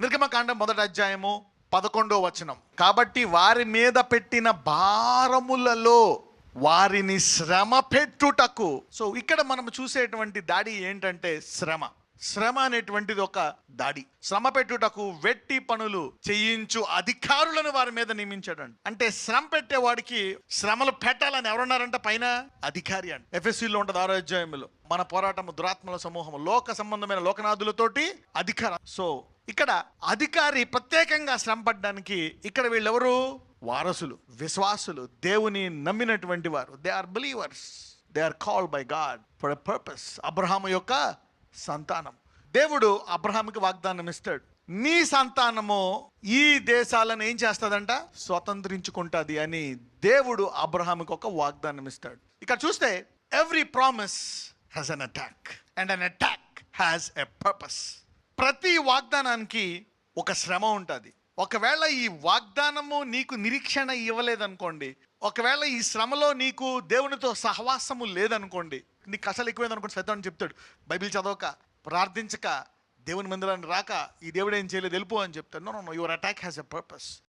నిర్గమకాండం మొదటి అధ్యాయము పదకొండో వచనం. కాబట్టి వారి మీద పెట్టిన భారములలో వారిని శ్రమ పెట్టుటకు. సో ఇక్కడ మనం చూసేటువంటి దాడి ఏంటంటే శ్రమ. శ్రమ అనేటువంటిది ఒక దాడి. శ్రమ పెట్టుటకు వెట్టి పనులు చేయించు అధికారులను వారి మీద నియమించాడండి అంటే శ్రమ పెట్టేవాడికి శ్రమలు పెట్టాలని ఎవరున్నారంట పైన? అధికారి అండి ఎఫ్ఎస్సీలో ఉంటుంది ఆరోగ్యంలో మన పోరాటం దురాత్మల సమూహం లోక సంబంధమైన లోకనాథులతోటి అధికారం. సో ఇక్కడ అధికారి ప్రత్యేకంగా శ్రమ పడ్డానికి ఇక్కడ వీళ్ళెవరు? వారసులు విశ్వాసులు దేవుని నమ్మినటువంటి వారు. They are believers they are called by God for a purpose Abraham యొక్క సంతానం. దేవుడు అబ్రహాంకి వాగ్దానం ఇస్తాడు. నీ సంతానము ఈ దేశాలను ఏం చేస్తుందంట? స్వతంత్రించుకుంటుంది అని దేవుడు అబ్రహాంకి ఒక వాగ్దానం ఇస్తాడు. ఇక్కడ చూస్తే every promise has an attack and an attack has a purpose ప్రతి వాగ్దానానికి ఒక శ్రమ ఉంటుంది. ఒకవేళ ఈ వాగ్దానము నీకు నిరీక్షణ ఇవ్వలేదనుకోండి ఒకవేళ ఈ శ్రమలో నీకు దేవునితో సహవాసము లేదనుకోండి నీకు కష్టాలు ఎక్కువైందనుకోండి శ్రద్ధ అని చెప్తాడు బైబిల్ చదవక ప్రార్థించక దేవుని మందిరాన్ని రాక ఈ దేవుడు ఏం చేయలేదు వెళ్ళిపో అని చెప్తాడు. No no your attack has a purpose